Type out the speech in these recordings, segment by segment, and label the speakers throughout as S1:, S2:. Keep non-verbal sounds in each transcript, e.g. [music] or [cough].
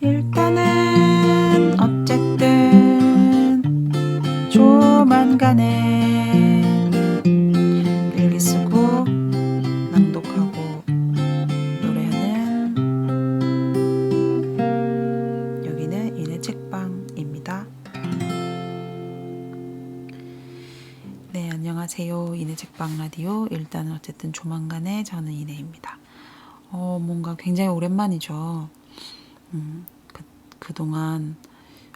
S1: 일단은 어쨌든 조만간에 일기 쓰고 낭독하고 노래하는 여기는 이내 책방입니다. 네, 안녕하세요. 이내 책방 라디오. 일단은 어쨌든 조만간에 저는 이내입니다. 어, 뭔가 굉장히 오랜만이죠. 음, 그, 그동안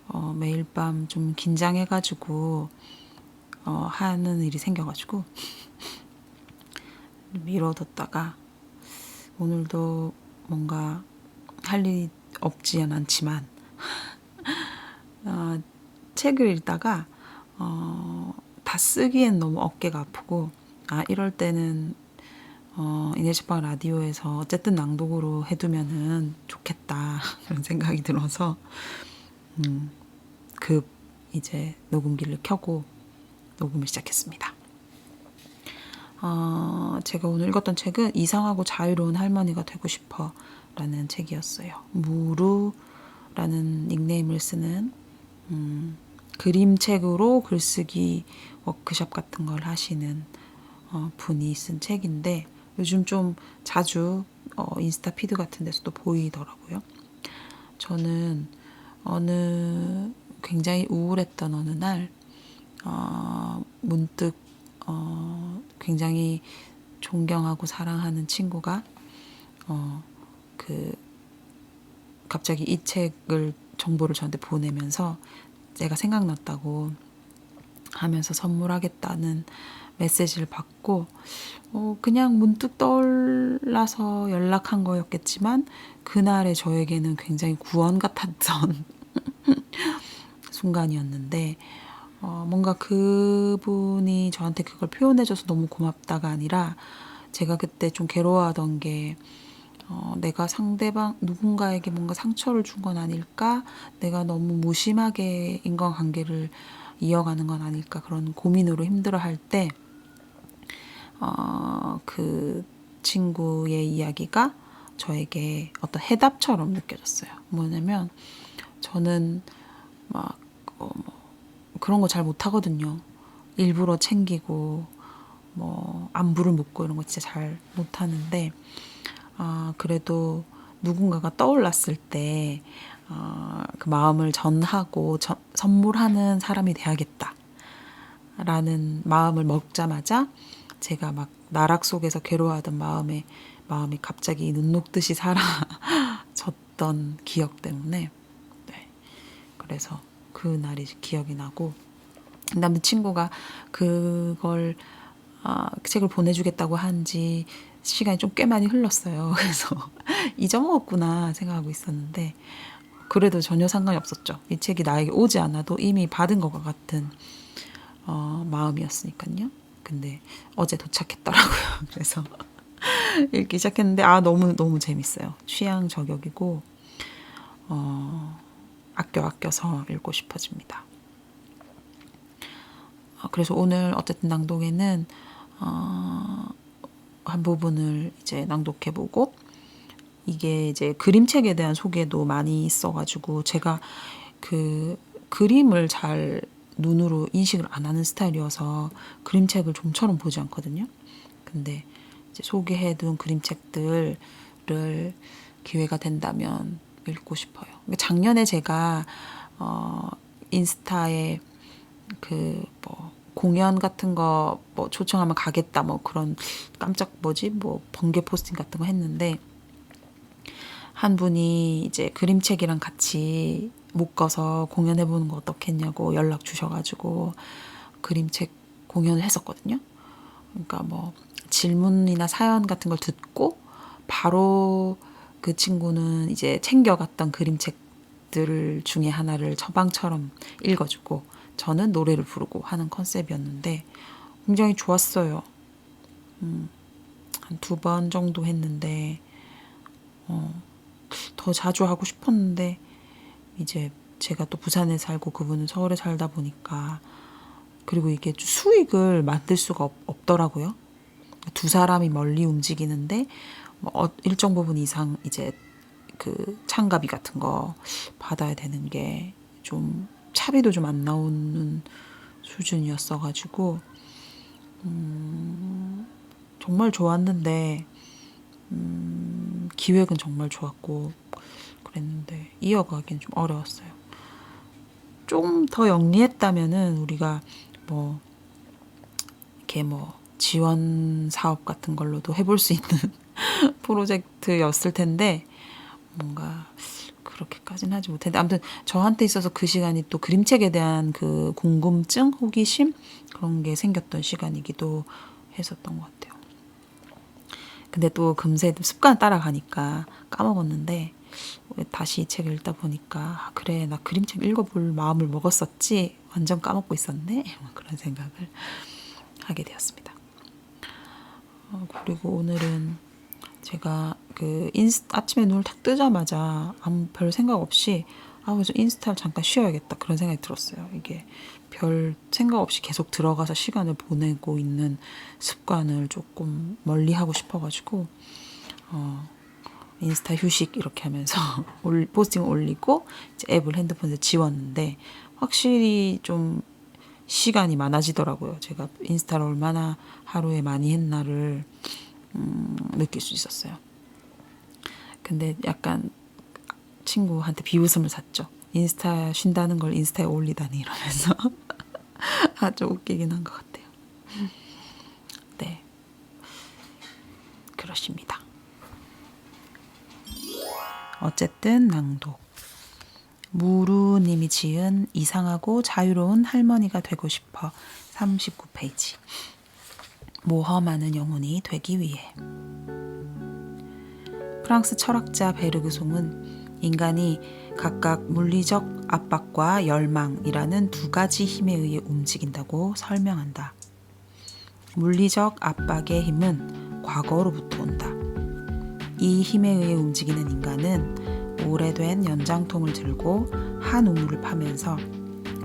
S1: 어, 매일 밤 좀 긴장해가지고 어, 하는 일이 생겨가지고 [laughs] 미뤄뒀다가 오늘도 뭔가 할 일이 없지는 않지만 [laughs] 어, 책을 읽다가 어, 다 쓰기엔 너무 어깨가 아프고 아 이럴 때는 어, 이내식방 라디오에서 어쨌든 낭독으로 해두면은 좋겠다 [laughs] 그런 생각이 들어서 음, 급 이제 녹음기를 켜고 녹음을 시작했습니다. 어, 제가 오늘 읽었던 책은 이상하고 자유로운 할머니가 되고 싶어 라는 책이었어요. 무루라는 닉네임을 쓰는 음, 그림책으로 글쓰기 워크숍 같은 걸 하시는 어, 분이 쓴 책인데 요즘 좀 자주 어, 인스타 피드 같은 데서도 보이더라고요. 저는 어느 굉장히 우울했던 어느 날 어, 문득 어, 굉장히 존경하고 사랑하는 친구가 어, 그 갑자기 이 책을 정보를 저한테 보내면서 제가 생각났다고 하면서 선물하겠다는 메시지를 받고 어, 그냥 문득 떠올라서 연락한 거였겠지만 그날의 저에게는 굉장히 구원 같았던 [laughs] 순간이었는데 어, 뭔가 그분이 저한테 그걸 표현해줘서 너무 고맙다가 아니라 제가 그때 좀 괴로워하던 게 어, 내가 상대방 누군가에게 뭔가 상처를 준 건 아닐까? 내가 너무 무심하게 인간관계를 이어가는 건 아닐까? 그런 고민으로 힘들어할 때, 어, 그 친구의 이야기가 저에게 어떤 해답처럼 느껴졌어요. 뭐냐면, 저는 막, 어, 뭐 그런 거 잘 못하거든요. 일부러 챙기고, 뭐, 안부를 묻고 이런 거 진짜 잘 못하는데, 아, 그래도 누군가가 떠올랐을 때, 어, 그 마음을 전하고 저, 선물하는 사람이 돼야겠다. 라는 마음을 먹자마자 제가 막 나락 속에서 괴로워하던 마음에, 마음이 갑자기 눈 녹듯이 사라졌던 [laughs] 기억 때문에, 네. 그래서 그 날이 기억이 나고, 남자친구가 그걸, 아, 그 책을 보내주겠다고 한 지 시간이 좀 꽤 많이 흘렀어요. [laughs] 그래서 잊어먹었구나 생각하고 있었는데 그래도 전혀 상관이 없었죠. 이 책이 나에게 오지 않아도 이미 받은 것과 같은 어, 마음이었으니까요. 근데 어제 도착했더라고요. [laughs] 그래서 읽기 시작했는데 아 너무 너무 재밌어요. 취향 저격이고 어, 아껴 아껴서 읽고 싶어집니다. 어, 그래서 오늘 어쨌든 낭독에는 어, 한 부분을 이제 낭독해보고 이게 이제 그림책에 대한 소개도 많이 있어가지고 제가 그 그림을 잘 눈으로 인식을 안 하는 스타일이어서 그림책을 좀처럼 보지 않거든요. 근데 소개해둔 그림책들을 기회가 된다면 읽고 싶어요. 작년에 제가 어 인스타에 그 뭐 공연 같은 거 뭐 초청하면 가겠다 뭐 그런 깜짝 뭐지 뭐 번개 포스팅 같은 거 했는데 한 분이 이제 그림책이랑 같이 묶어서 공연해 보는 거 어떻겠냐고 연락 주셔가지고 그림책 공연을 했었거든요. 그러니까 뭐 질문이나 사연 같은 걸 듣고 바로 그 친구는 이제 챙겨갔던 그림책들 중에 하나를 처방처럼 읽어주고 저는 노래를 부르고 하는 컨셉이었는데 굉장히 좋았어요. 음, 한 두 번 정도 했는데 어, 더 자주 하고 싶었는데 이제 제가 또 부산에 살고 그분은 서울에 살다 보니까 그리고 이게 수익을 만들 수가 없, 더라고요두 사람이 멀리 움직이는데 뭐 어, 일정 부분 이상 이제 그 참가비 같은 거 받아야 되는 게 좀 차비도 좀 안 나오는 수준이었어 가지고 음, 정말 좋았는데 음, 기획은 정말 좋았고 그랬는데 이어가기는 좀 어려웠어요. 좀 더 영리했다면은 우리가 뭐 이렇게 뭐 지원 사업 같은 걸로도 해볼 수 있는 [laughs] 프로젝트였을 텐데 뭔가 그렇게까지는 하지 못했는데 아무튼 저한테 있어서 그 시간이 또 그림책에 대한 그 궁금증, 호기심 그런 게 생겼던 시간이기도 했었던 것 같아요. 근데 또 금세 습관 따라가니까 까먹었는데 다시 이 책을 읽다 보니까 아, 그래 나 그림책 읽어볼 마음을 먹었었지 완전 까먹고 있었네 [laughs] 그런 생각을 하게 되었습니다. 어, 그리고 오늘은 제가 그 인스 아침에 눈을 탁 뜨자마자 아무 별 생각 없이 아 그래서 인스타를 잠깐 쉬어야겠다 그런 생각이 들었어요. 이게 별 생각 없이 계속 들어가서 시간을 보내고 있는 습관을 조금 멀리 하고 싶어가지고 어, 인스타 휴식 이렇게 하면서 [laughs] 올, 포스팅 올리고 앱을 핸드폰에 지웠는데 확실히 좀 시간이 많아지더라고요. 제가 인스타를 얼마나 하루에 많이 했나를 음, 느낄 수 있었어요. 근데 약간 친구한테 비웃음을 샀죠. 인스타 쉰다는 걸 인스타에 올리다니 이러면서 [laughs] 아주 웃기긴 한 것 같아요. 네. 그러십니다. 어쨌든 낭독. 무루님이 지은 이상하고 자유로운 할머니가 되고 싶어 39페이지. 모험하는 영혼이 되기 위해. 프랑스 철학자 베르그송은 인간이 각각 물리적 압박과 열망이라는 두 가지 힘에 의해 움직인다고 설명한다. 물리적 압박의 힘은 과거로부터 온다. 이 힘에 의해 움직이는 인간은 오래된 연장통을 들고 한 우물을 파면서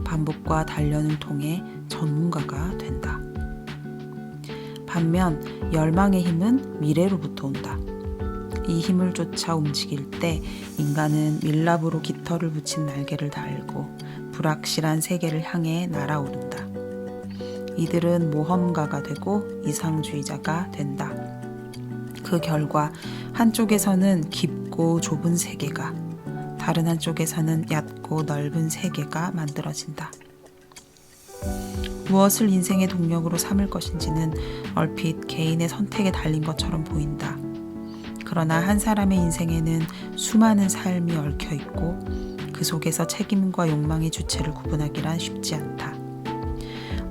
S1: 반복과 단련을 통해 전문가가 된다. 반면 열망의 힘은 미래로부터 온다. 이 힘을 쫓아 움직일 때 인간은 밀랍으로 깃털을 붙인 날개를 달고 불확실한 세계를 향해 날아오른다. 이들은 모험가가 되고 이상주의자가 된다. 그 결과 한쪽에서는 깊고 좁은 세계가, 다른 한쪽에서는 얕고 넓은 세계가 만들어진다. 무엇을 인생의 동력으로 삼을 것인지는 얼핏 개인의 선택에 달린 것처럼 보인다. 그러나 한 사람의 인생에는 수많은 삶이 얽혀 있고 그 속에서 책임과 욕망의 주체를 구분하기란 쉽지 않다.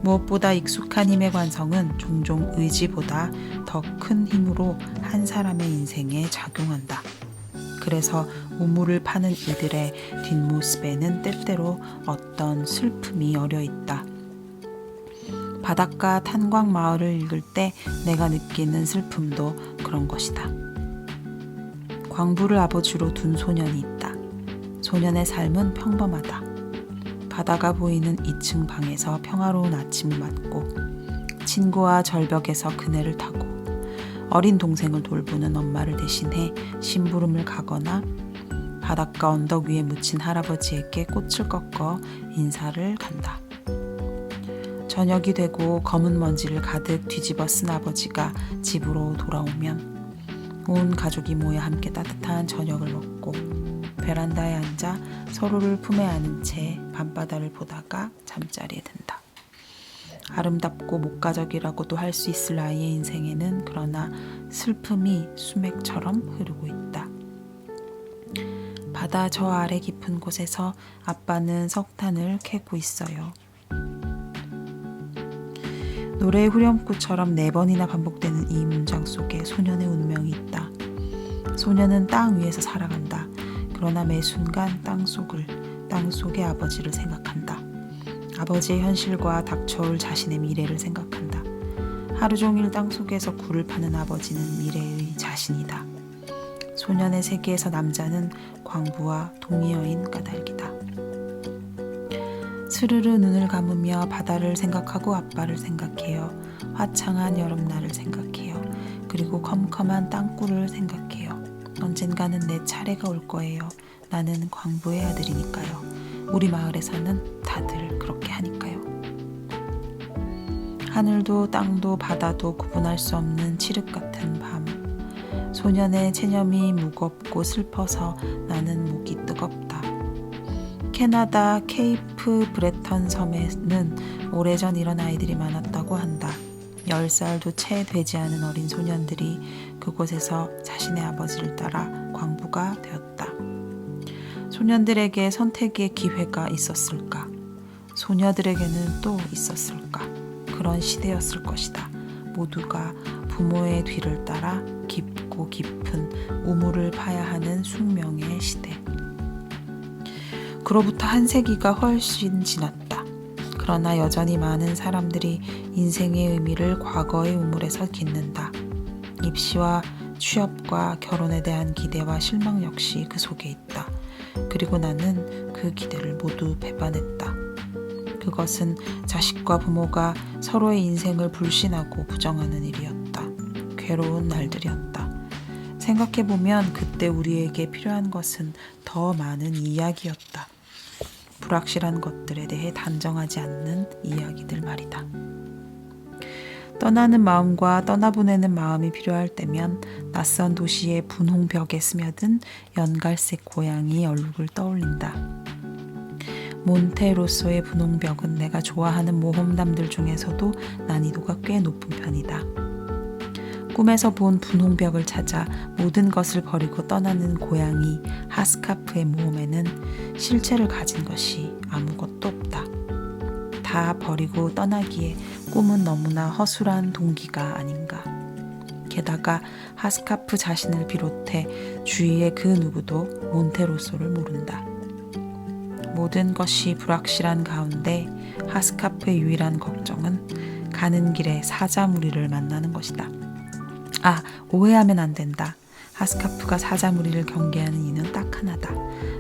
S1: 무엇보다 익숙한 힘의 관성은 종종 의지보다 더 큰 힘으로 한 사람의 인생에 작용한다. 그래서 우물을 파는 이들의 뒷모습에는 때때로 어떤 슬픔이 어려 있다. 바닷가 탄광 마을을 읽을 때 내가 느끼는 슬픔도 그런 것이다. 광부를 아버지로 둔 소년이 있다. 소년의 삶은 평범하다. 바다가 보이는 2층 방에서 평화로운 아침을 맞고 친구와 절벽에서 그네를 타고 어린 동생을 돌보는 엄마를 대신해 심부름을 가거나 바닷가 언덕 위에 묻힌 할아버지에게 꽃을 꺾어 인사를 간다. 저녁이 되고 검은 먼지를 가득 뒤집어 쓴 아버지가 집으로 돌아오면 온 가족이 모여 함께 따뜻한 저녁을 먹고 베란다에 앉아 서로를 품에 안은 채 밤바다를 보다가 잠자리에 든다. 아름답고 목가적이라고도 할 수 있을 아이의 인생에는 그러나 슬픔이 수맥처럼 흐르고 있다. 바다 저 아래 깊은 곳에서 아빠는 석탄을 캐고 있어요. 노래의 후렴구처럼 네 번이나 반복되는 이 문장 속에 소년의 운명이 있다. 소년은 땅 위에서 살아간다. 그러나 매 순간 땅 속을, 땅 속의 아버지를 생각한다. 아버지의 현실과 닥쳐올 자신의 미래를 생각한다. 하루 종일 땅 속에서 굴을 파는 아버지는 미래의 자신이다. 소년의 세계에서 남자는 광부와 동의어인 까닭이다. 스르르 눈을 감으며 바다를 생각하고 아빠를 생각해요. 화창한 여름날을 생각해요. 그리고 컴컴한 땅굴을 생각해요. 언젠가는 내 차례가 올 거예요. 나는 광부의 아들이니까요. 우리 마을에서는 다들 그렇게 하니까요. 하늘도 땅도 바다도 구분할 수 없는 칠흑 같은 밤. 소년의 체념이 무겁고 슬퍼서 나는 목이 뜨겁다. 캐나다 케이프 브레턴 섬에는 오래전 이런 아이들이 많았다고 한다. 10살도 채 되지 않은 어린 소년들이 그곳에서 자신의 아버지를 따라 광부가 되었다. 소년들에게 선택의 기회가 있었을까? 소녀들에게는 또 있었을까? 그런 시대였을 것이다. 모두가 부모의 뒤를 따라 깊고 깊은 우물을 파야 하는 숙명의 시대. 그로부터 한 세기가 훨씬 지났다. 그러나 여전히 많은 사람들이 인생의 의미를 과거의 우물에서 깃는다. 입시와 취업과 결혼에 대한 기대와 실망 역시 그 속에 있다. 그리고 나는 그 기대를 모두 배반했다. 그것은 자식과 부모가 서로의 인생을 불신하고 부정하는 일이었다. 괴로운 날들이었다. 생각해보면 그때 우리에게 필요한 것은 더 많은 이야기였다. 불확실한 것들에 대해 단정하지 않는 이야기들 말이다. 떠나는 마음과 떠나보내는 마음이 필요할 때면 낯선 도시의 분홍벽에 스며든 연갈색 고양이 얼굴을 떠올린다. 몬테로소의 분홍벽은 내가 좋아하는 모험담들 중에서도 난이도가 꽤 높은 편이다. 꿈에서 본 분홍벽을 찾아 모든 것을 버리고 떠나는 고양이 하스카프의 모험에는 실체를 가진 것이 아무것도 없다. 다 버리고 떠나기에 꿈은 너무나 허술한 동기가 아닌가. 게다가 하스카프 자신을 비롯해 주위의 그 누구도 몬테로소를 모른다. 모든 것이 불확실한 가운데 하스카프의 유일한 걱정은 가는 길에 사자 무리를 만나는 것이다. 아, 오해하면 안 된다. 하스카프가 사자 무리를 경계하는 이유는 딱 하나다.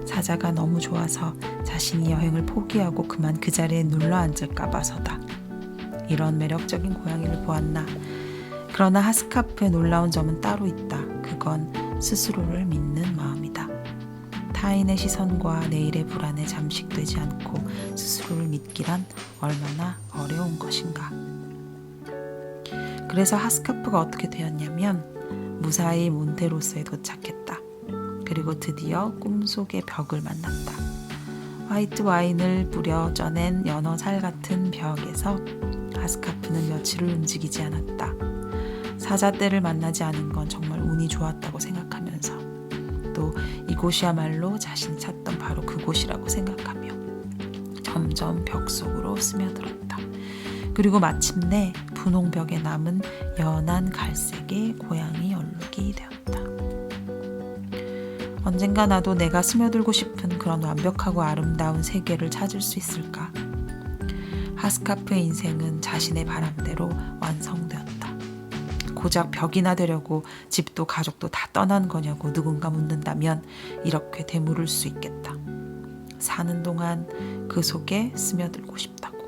S1: 사자가 너무 좋아서 자신이 여행을 포기하고 그만 그 자리에 눌러 앉을까 봐서다. 이런 매력적인 고양이를 보았나. 그러나 하스카프의 놀라운 점은 따로 있다. 그건 스스로를 믿는 마음이다. 타인의 시선과 내일의 불안에 잠식되지 않고 스스로를 믿기란 얼마나 어려운 것인가. 그래서 하스카프가 어떻게 되었냐면 무사히 몬테로스에 도착했다. 그리고 드디어 꿈속의 벽을 만났다. 화이트 와인을 뿌려 쪄낸 연어 살 같은 벽에서 하스카프는 며칠을 움직이지 않았다. 사자떼를 만나지 않은 건 정말 운이 좋았다고 생각하면서 또 이곳이야말로 자신이 찾던 바로 그곳이라고 생각하며 점점 벽 속으로 스며들었다. 그리고 마침내 분홍 벽에 남은 연한 갈색의 고양이 얼룩이 되었다. 언젠가 나도 내가 스며들고 싶은 그런 완벽하고 아름다운 세계를 찾을 수 있을까? 하스카프의 인생은 자신의 바람대로 완성되었다. 고작 벽이나 되려고 집도 가족도 다 떠난 거냐고 누군가 묻는다면 이렇게 되물을 수 있겠다. 사는 동안 그 속에 스며들고 싶다고,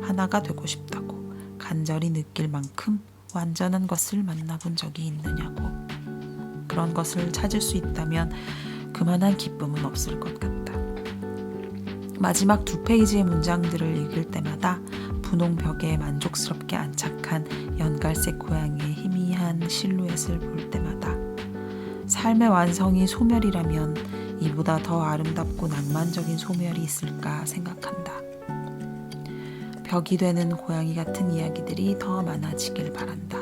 S1: 하나가 되고 싶다고, 간절히 느낄 만큼 완전한 것을 만나본 적이 있느냐고. 그런 것을 찾을 수 있다면 그만한 기쁨은 없을 것 같다. 마지막 두 페이지의 문장들을 읽을 때마다 분홍 벽에 만족스럽게 안착한 연갈색 고양이의 희미한 실루엣을 볼 때마다 삶의 완성이 소멸이라면 이보다 더 아름답고 낭만적인 소멸이 있을까 생각한다. 벽이 되는 고양이 같은 이야기들이 더 많아지길 바란다.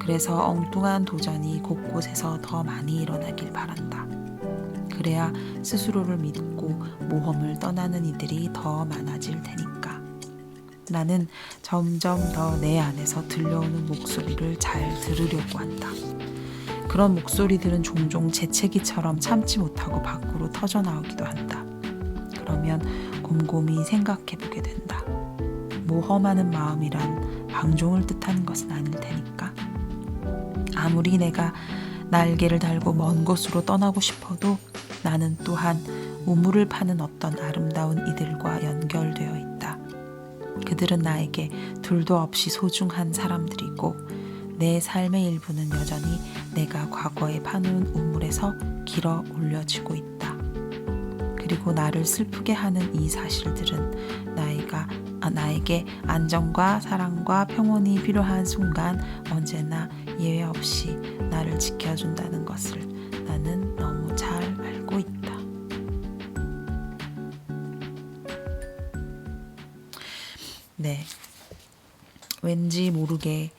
S1: 그래서 엉뚱한 도전이 곳곳에서 더 많이 일어나길 바란다. 그래야 스스로를 믿고 모험을 떠나는 이들이 더 많아질 테니까. 나는 점점 더 내 안에서 들려오는 목소리를 잘 들으려고 한다. 그런 목소리들은 종종 재채기처럼 참지 못하고 밖으로 터져 나오기도 한다. 그러면 곰곰이 생각해 보게 된다. 모험하는 마음이란 방종을 뜻하는 것은 아닐 테니까. 아무리 내가 날개를 달고 먼 곳으로 떠나고 싶어도 나는 또한 우물을 파는 어떤 아름다운 이들과 연결되어 있다. 그들은 나에게 둘도 없이 소중한 사람들이고 내 삶의 일부는 여전히 내가 과거에 파놓은 우물에서 길어 올려지고 있다. 그리고 나를 슬프게 하는 이 사실들은 나이가 아, 나에게 안정과 사랑과 평온이 필요한 순간 언제나 예외 없이 나를 지켜준다는 것을 나는 너무 잘 알고 네. 왠지 모르게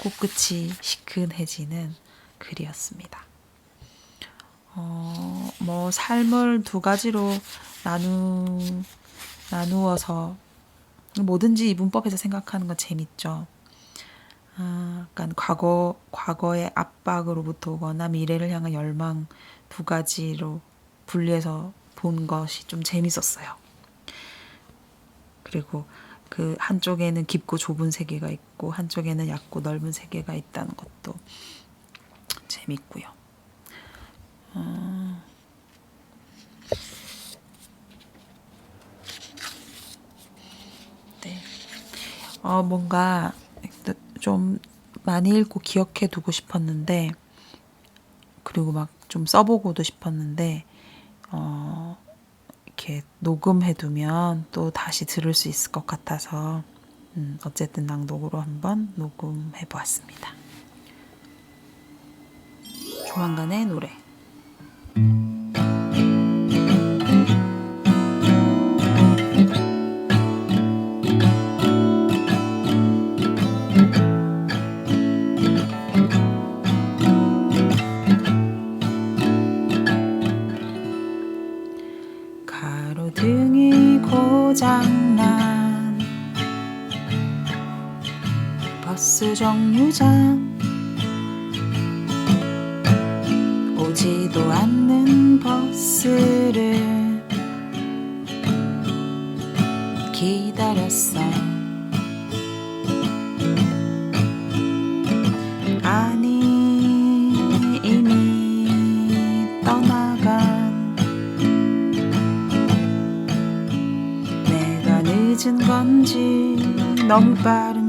S1: 코끝이 시큰해지는 글이었습니다. 어, 뭐 삶을 두 가지로 나누 나누어서 뭐든지 이 문법에서 생각하는 건 재밌죠. 아, 약간 과거 과거의 압박으로부터 오거나 미래를 향한 열망 두 가지로 분리해서 본 것이 좀 재밌었어요. 그리고 그 한쪽에는 깊고 좁은 세계가 있고 한쪽에는 얕고 넓은 세계가 있다는 것도 재밌고요. 어, 네. 어, 뭔가 좀 많이 읽고 기억해 두고 싶었는데, 그리고 막 좀 써보고도 싶었는데, 어, 이렇게 녹음해 두면 또 다시 들을 수 있을 것 같아서, 음, 어쨌든 낭독으로 한번 녹음해 보았습니다. 조만간의 노래. 정류장. 오지도 않는 버스를 기다렸어 아니 이미 떠나간 내가 늦은 건지 너무 빠른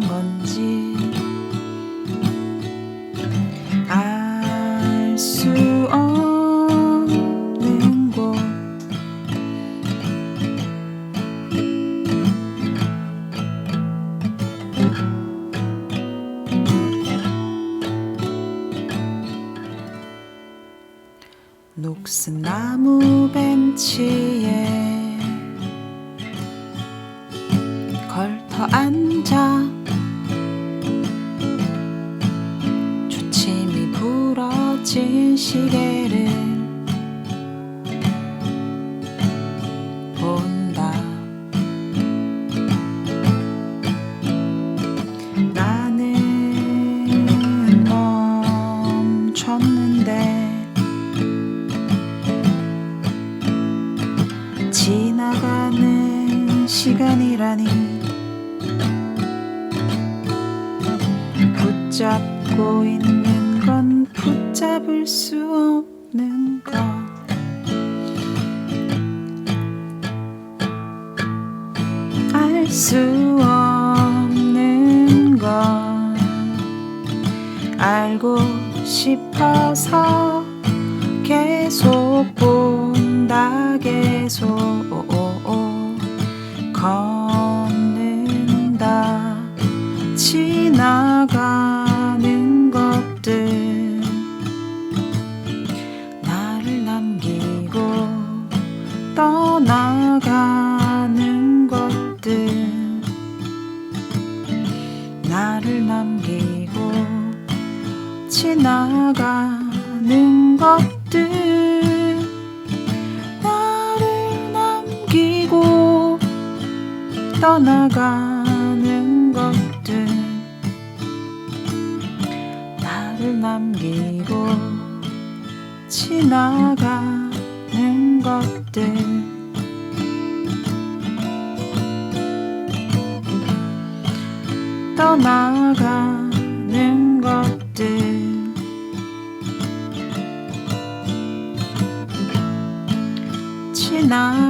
S1: 본다 계속. 걷는다. 지나가 떠나가는 것들. 나를 남기고 지나가는 것들. 떠나가는 것들. 지나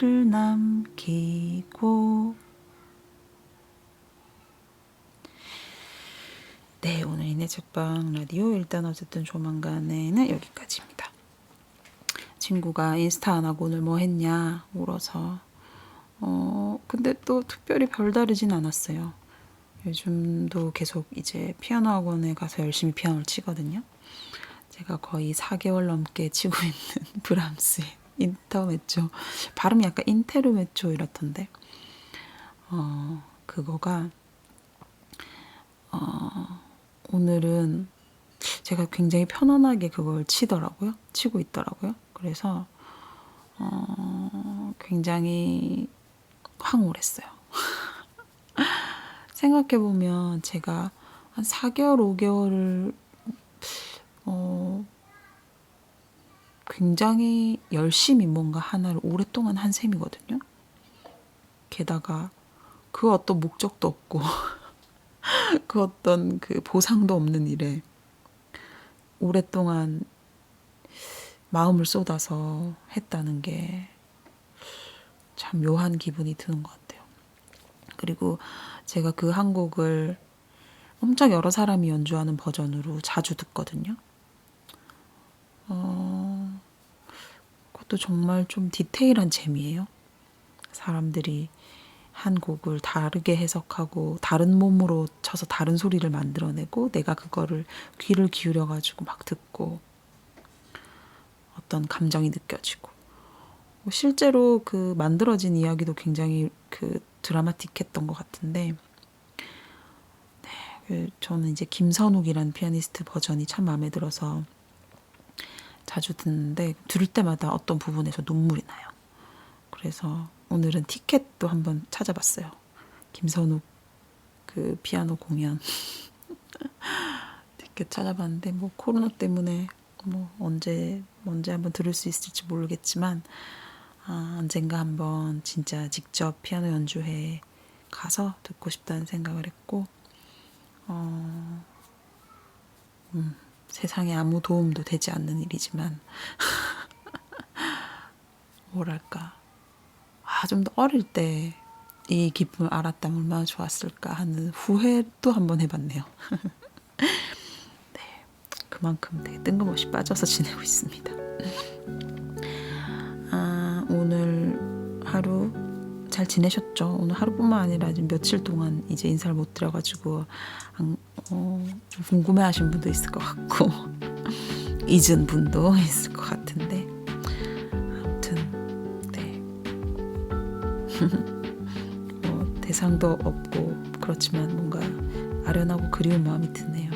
S1: 물을 남기고 네 오늘 이내 책방 라디오 일단 어쨌든 조만간에는 여기까지입니다. 친구가 인스타 안 하고 오늘 뭐 했냐 울어서 어 근데 또 특별히 별다르진 않았어요. 요즘도 계속 이제 피아노 학원에 가서 열심히 피아노를 치거든요. 제가 거의 4개월 넘게 치고 있는 [laughs] 브람스의 인터메초 발음이 약간 인테르메초 이렇던데 어 그거가 어 오늘은 제가 굉장히 편안하게 그걸 치더라고요. 치고 있더라고요. 그래서 어, 굉장히 황홀했어요. [laughs] 생각해 보면 제가 한 4개월, 5개월을 어, 굉장히 열심히 뭔가 하나를 오랫동안 한 셈이거든요. 게다가 그 어떤 목적도 없고 [laughs] 그 어떤 그 보상도 없는 일에 오랫동안 마음을 쏟아서 했다는 게 참 묘한 기분이 드는 것 같아요. 그리고 제가 그 한 곡을 엄청 여러 사람이 연주하는 버전으로 자주 듣거든요. 어, 그것도 정말 좀 디테일한 재미예요. 사람들이 한 곡을 다르게 해석하고 다른 몸으로 쳐서 다른 소리를 만들어내고 내가 그거를 귀를 기울여 가지고 막 듣고 어떤 감정이 느껴지고 뭐 실제로 그 만들어진 이야기도 굉장히 그 드라마틱했던 것 같은데 네, 그 저는 이제 김선욱이라는 피아니스트 버전이 참 마음에 들어서 자주 듣는데 들을 때마다 어떤 부분에서 눈물이 나요. 그래서 오늘은 티켓도 한번 찾아봤어요. 김선욱 그 피아노 공연 [laughs] 티켓 찾아봤는데 뭐 코로나 때문에 뭐 언제 언제 한번 들을 수 있을지 모르겠지만 아, 언젠가 한번 진짜 직접 피아노 연주회 가서 듣고 싶다는 생각을 했고 어, 음, 세상에 아무 도움도 되지 않는 일이지만 [laughs] 뭐랄까 아, 좀 더 어릴 때 이 기쁨을 알았다면 얼마나 좋았을까 하는 후회도 한번 해봤네요. [laughs] 네, 그만큼 되게 뜬금없이 빠져서 지내고 있습니다. 아, 오늘 하루 잘 지내셨죠? 오늘 하루뿐만 아니라 지금 며칠 동안 이제 인사를 못 드려가지고 안- 어, 좀 궁금해하신 분도 있을 것 같고 [laughs] 잊은 분도 [laughs] 있을 것 같은데 아무튼 네. [laughs] 뭐 대상도 없고 그렇지만 뭔가 아련하고 그리운 마음이 드네요.